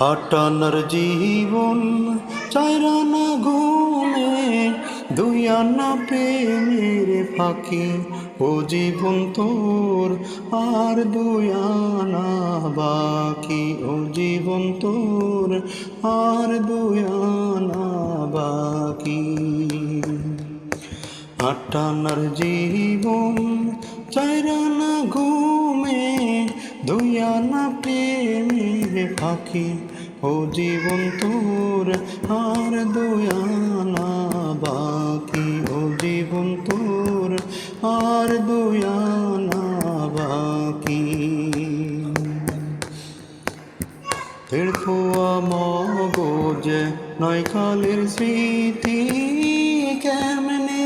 আটানার জীবন চাইরানা ঘুমে দুই আনা প্রেমের ফাঁকি। ও জীবন তোর আর দুই আনা বাকি। ও জীবন তোর আর দুই আনা বাকি। আটানার জীবন দুইয়ানা প্রেমের পাখি, ও জীবন তোর আর দুয়ানা বাকি। ও জীবন তোর আর দুয়ানা বাকি। তেড়ফুয়া মগজ নয় কালের স্মৃতি কেমনে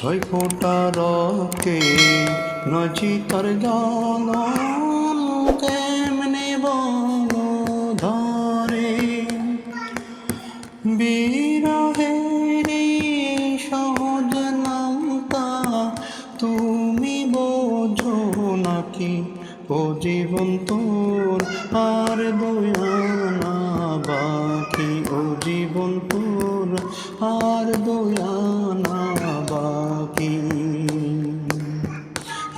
ছয় ফোঁটা রক্তে নজি তার জল কেমনে বলো ধরে বিরহেরি সহজ নামতা, তুমি বোঝো নাকি ও জীবন তোর আর দয়ানা বাকি। ও জীবন তোর আর দয়ানা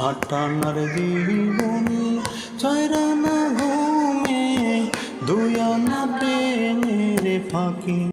আটানার জীবন চাইরানা ঘুমে দুয়ানা প্রেমের ফাঁকি।